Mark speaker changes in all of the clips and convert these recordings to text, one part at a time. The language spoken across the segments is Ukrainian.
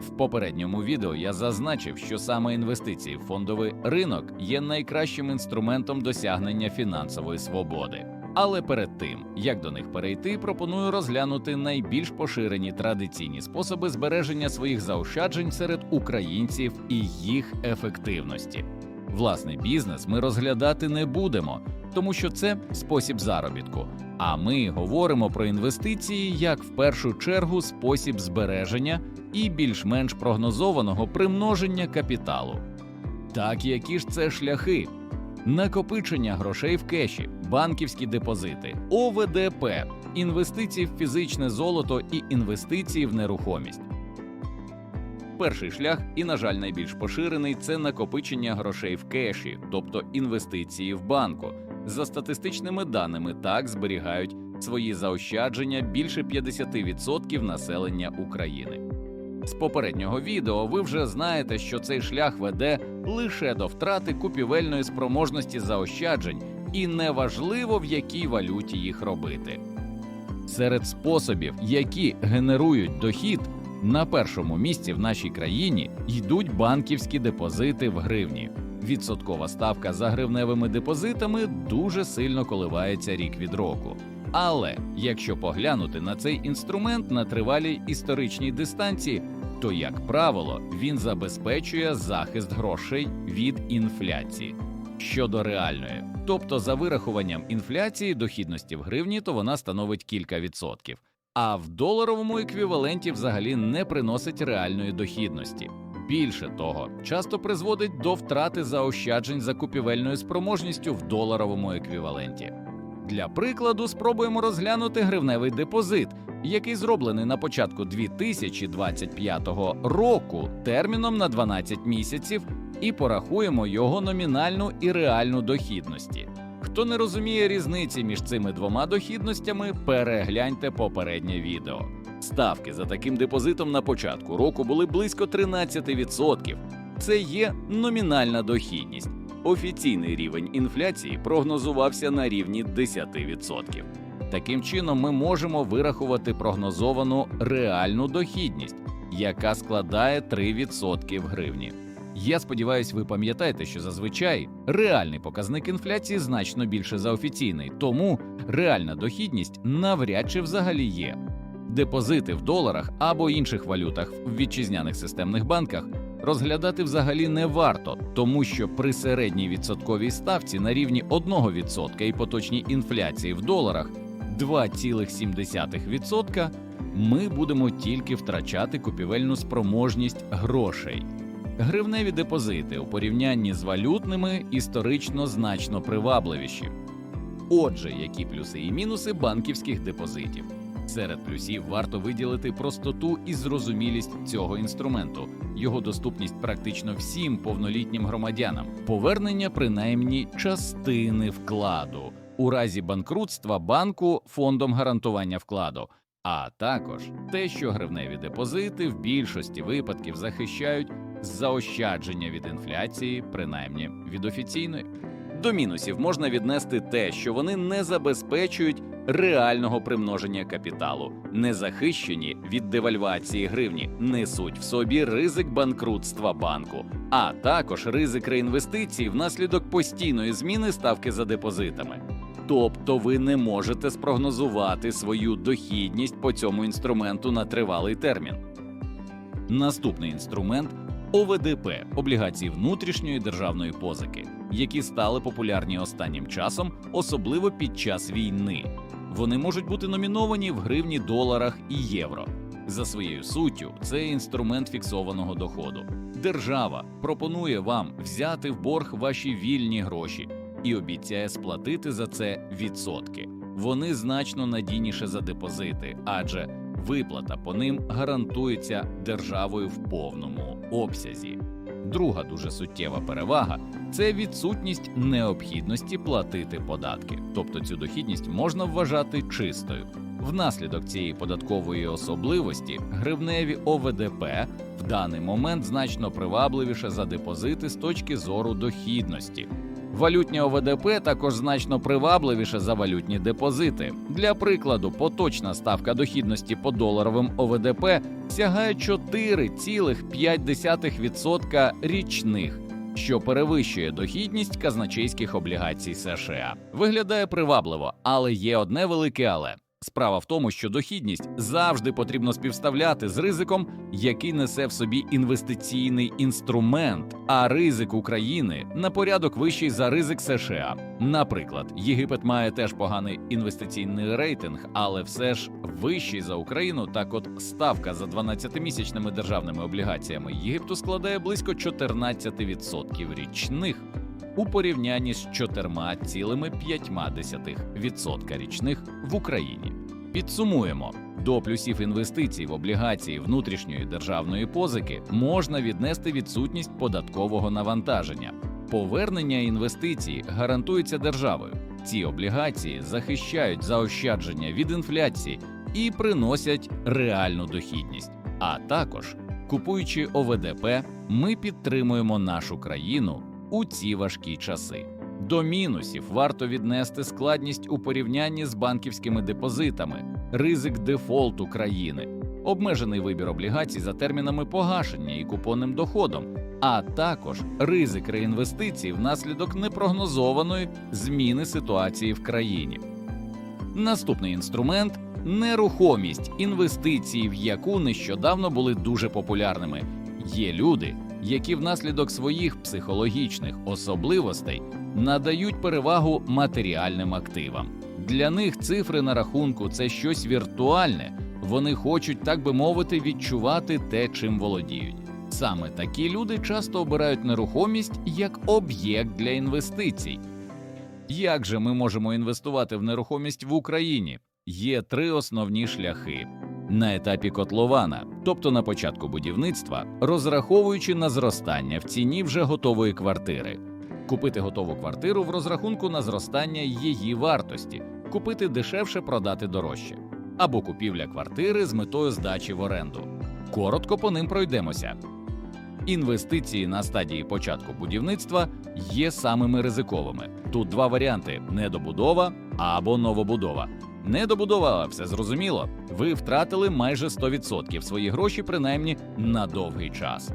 Speaker 1: В попередньому відео я зазначив, що саме інвестиції в фондовий ринок є найкращим інструментом досягнення фінансової свободи. Але перед тим як до них перейти, пропоную розглянути найбільш поширені традиційні способи збереження своїх заощаджень серед українців і їх ефективності. Власний бізнес ми розглядати не будемо, тому що це спосіб заробітку. А ми говоримо про інвестиції як в першу чергу спосіб збереження і більш-менш прогнозованого примноження капіталу. Так які ж це шляхи? Накопичення грошей в кеші, банківські депозити, ОВДП, інвестиції в фізичне золото і інвестиції в нерухомість. Перший шлях, і, на жаль, найбільш поширений це накопичення грошей в кеші, тобто інвестиції в банку. За статистичними даними, так зберігають свої заощадження більше 50% населення України. З попереднього відео ви вже знаєте, що цей шлях веде лише до втрати купівельної спроможності заощаджень, і неважливо в якій валюті їх робити. Серед способів, які генерують дохід, на першому місці в нашій країні йдуть банківські депозити в гривні. Відсоткова ставка за гривневими депозитами дуже сильно коливається рік від року. Але якщо поглянути на цей інструмент на тривалій історичній дистанції, то, як правило, він забезпечує захист грошей від інфляції. Щодо реальної, тобто за вирахуванням інфляції дохідності в гривні, то вона становить кілька відсотків, а в доларовому еквіваленті взагалі не приносить реальної дохідності. Більше того, часто призводить до втрати заощаджень за купівельною спроможністю в доларовому еквіваленті. Для прикладу, спробуємо розглянути гривневий депозит, який зроблений на початку 2025 року терміном на 12 місяців, і порахуємо його номінальну і реальну дохідності. Хто не розуміє різниці між цими двома дохідностями, перегляньте попереднє відео. Ставки за таким депозитом на початку року були близько 13%. Це є номінальна дохідність. Офіційний рівень інфляції прогнозувався на рівні 10%. Таким чином, ми можемо вирахувати прогнозовану реальну дохідність, яка складає 3% в гривні. Я сподіваюся, ви пам'ятаєте, що зазвичай реальний показник інфляції значно більше за офіційний, тому реальна дохідність навряд чи взагалі є. Депозити в доларах або інших валютах в вітчизняних системних банках розглядати взагалі не варто, тому що при середній відсотковій ставці на рівні 1% і поточній інфляції в доларах 2,7% ми будемо тільки втрачати купівельну спроможність грошей. Гривневі депозити у порівнянні з валютними історично значно привабливіші. Отже, які плюси і мінуси банківських депозитів? Серед плюсів варто виділити простоту і зрозумілість цього інструменту, його доступність практично всім повнолітнім громадянам, повернення принаймні частини вкладу у разі банкрутства банку фондом гарантування вкладу. А також те, що гривневі депозити в більшості випадків захищають заощадження від інфляції, принаймні від офіційної. До мінусів можна віднести те, що вони не забезпечують реального примноження капіталу, не захищені від девальвації гривні, несуть в собі ризик банкрутства банку, а також ризик реінвестицій внаслідок постійної зміни ставки за депозитами. Тобто ви не можете спрогнозувати свою дохідність по цьому інструменту на тривалий термін. Наступний інструмент ОВДП облігації внутрішньої державної позики, які стали популярні останнім часом, особливо під час війни. Вони можуть бути номіновані в гривні, доларах і євро. За своєю суттю, це інструмент фіксованого доходу. Держава пропонує вам взяти в борг ваші вільні гроші і обіцяє сплатити за це відсотки. Вони значно надійніше за депозити, адже виплата по ним гарантується державою в повному обсязі. Друга дуже суттєва перевага це відсутність необхідності платити податки, тобто цю дохідність можна вважати чистою. Внаслідок цієї податкової особливості гривневі ОВДП в даний момент значно привабливіше за депозити з точки зору дохідності. Валютні ОВДП також значно привабливіше за валютні депозити. Для прикладу, поточна ставка дохідності по доларовим ОВДП сягає 4,5% річних, що перевищує дохідність казначейських облігацій США. Виглядає привабливо, але є одне велике але. Справа в тому, що дохідність завжди потрібно співставляти з ризиком, який несе в собі інвестиційний інструмент, а ризик України на порядок вищий за ризик США. Наприклад, Єгипет має теж поганий інвестиційний рейтинг, але все ж вищий за Україну. Так, от ставка за 12-місячними державними облігаціями Єгипту складає близько 14% річних у порівнянні з 4,5% річних в Україні. Підсумуємо. До плюсів інвестицій в облігації внутрішньої державної позики можна віднести відсутність податкового навантаження. Повернення інвестицій гарантується державою. Ці облігації захищають заощадження від інфляції і приносять реальну дохідність. А також, купуючи ОВДП, ми підтримуємо нашу країну у ці важкі часи. До мінусів варто віднести складність у порівнянні з банківськими депозитами, ризик дефолту країни, обмежений вибір облігацій за термінами погашення і купонним доходом, а також ризик реінвестицій внаслідок непрогнозованої зміни ситуації в країні. Наступний інструмент нерухомість, інвестиції, в яку нещодавно були дуже популярними. Є люди, які внаслідок своїх психологічних особливостей надають перевагу матеріальним активам. Для них цифри на рахунку це щось віртуальне. Вони хочуть, так би мовити, відчувати те, чим володіють. Саме такі люди часто обирають нерухомість як об'єкт для інвестицій. Як же ми можемо інвестувати в нерухомість в Україні? Є три основні шляхи. На етапі котлована, тобто на початку будівництва, розраховуючи на зростання в ціні вже готової квартири, купити готову квартиру в розрахунку на зростання її вартості, купити дешевше, продати дорожче, або купівля квартири з метою здачі в оренду. Коротко по ним пройдемося. Інвестиції на стадії початку будівництва є самими ризиковими. Тут два варіанти: недобудова або новобудова. Недобудова, все зрозуміло. Ви втратили майже 100% свої гроші, принаймні на довгий час.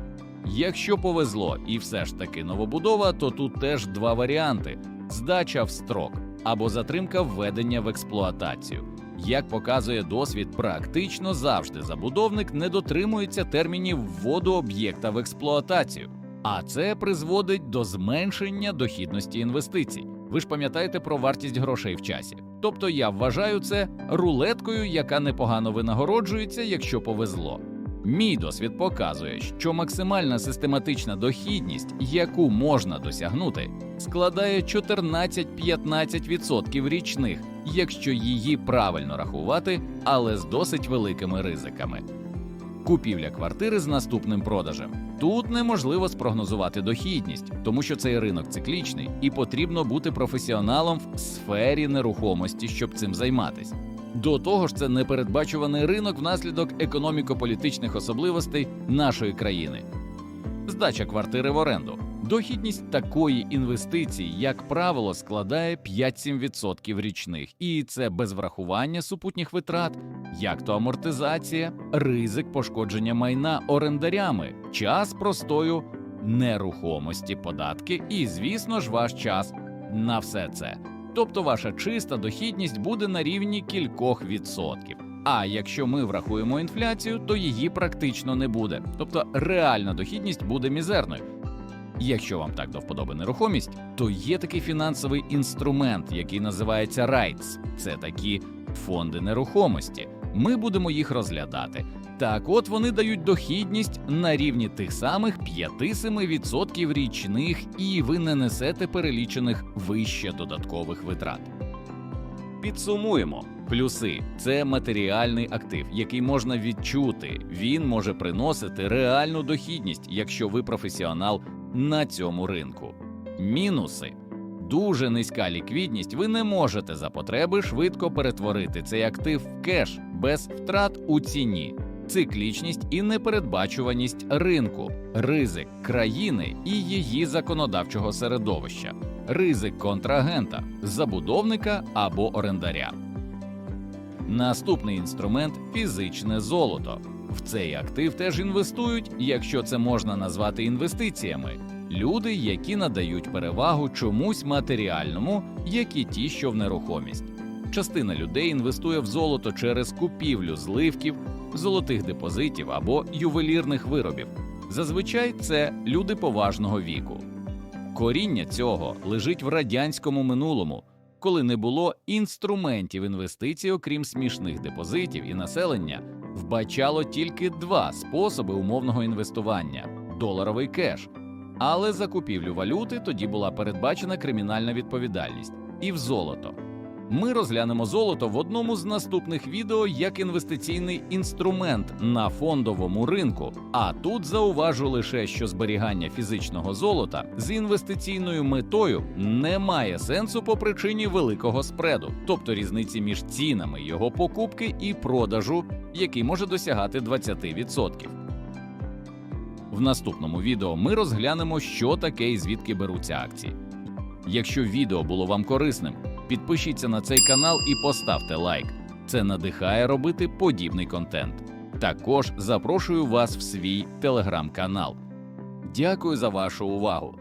Speaker 1: Якщо повезло і все ж таки новобудова, то тут теж два варіанти: здача в строк або затримка введення в експлуатацію. Як показує досвід, практично завжди забудовник не дотримується термінів вводу об'єкта в експлуатацію, а це призводить до зменшення дохідності інвестицій. Ви ж пам'ятаєте про вартість грошей в часі. Тобто я вважаю це рулеткою, яка непогано винагороджується, якщо повезло. Мій досвід показує, що максимальна систематична дохідність, яку можна досягнути, складає 14-15% річних, якщо її правильно рахувати, але з досить великими ризиками. Купівля квартири з наступним продажем. Тут неможливо спрогнозувати дохідність, тому що цей ринок циклічний і потрібно бути професіоналом в сфері нерухомості, щоб цим займатися. До того ж, це непередбачуваний ринок внаслідок економіко-політичних особливостей нашої країни. Здача квартири в оренду. Дохідність такої інвестиції, як правило, складає 5-7% річних, і це без врахування супутніх витрат, як то амортизація, ризик пошкодження майна орендарями, час простою нерухомості, податки і, звісно ж, ваш час на все це. Тобто ваша чиста дохідність буде на рівні кількох відсотків. А якщо ми врахуємо інфляцію, то її практично не буде. Тобто реальна дохідність буде мізерною. Якщо вам так до вподоби нерухомість, то є такий фінансовий інструмент, який називається REITs. Це такі фонди нерухомості. Ми будемо їх розглядати. Так, от вони дають дохідність на рівні тих самих 5-7% річних, і ви не несете перелічених вище додаткових витрат. Підсумуємо. Плюси це матеріальний актив, який можна відчути. Він може приносити реальну дохідність, якщо ви професіонал на цьому ринку. Мінуси дуже низька ліквідність. Ви не можете за потреби швидко перетворити цей актив в кеш без втрат у ціні. Циклічність і непередбачуваність ринку, ризик країни і її законодавчого середовища. ризик контрагента, забудовника або орендаря. Наступний інструмент фізичне золото. В цей актив теж інвестують, якщо це можна назвати інвестиціями. Люди, які надають перевагу чомусь матеріальному, як і ті, що в нерухомість. Частина людей інвестує в золото через купівлю зливків, золотих депозитів або ювелірних виробів. Зазвичай це люди поважного віку. Коріння цього лежить в радянському минулому, коли не було інструментів інвестицій, окрім смішних депозитів, і населення вбачало тільки два способи умовного інвестування доларовий кеш. Але за купівлю валюти тоді була передбачена кримінальна відповідальність і в золото. Ми розглянемо золото в одному з наступних відео як інвестиційний інструмент на фондовому ринку. А тут зауважу лише, що зберігання фізичного золота з інвестиційною метою не має сенсу по причині великого спреду, тобто різниці між цінами його покупки і продажу, який може досягати 20%. В наступному відео ми розглянемо, що таке і звідки беруться акції. Якщо відео було вам корисним, підпишіться на цей канал і поставте лайк. Це надихає робити подібний контент. Також запрошую вас в свій телеграм-канал. Дякую за вашу увагу.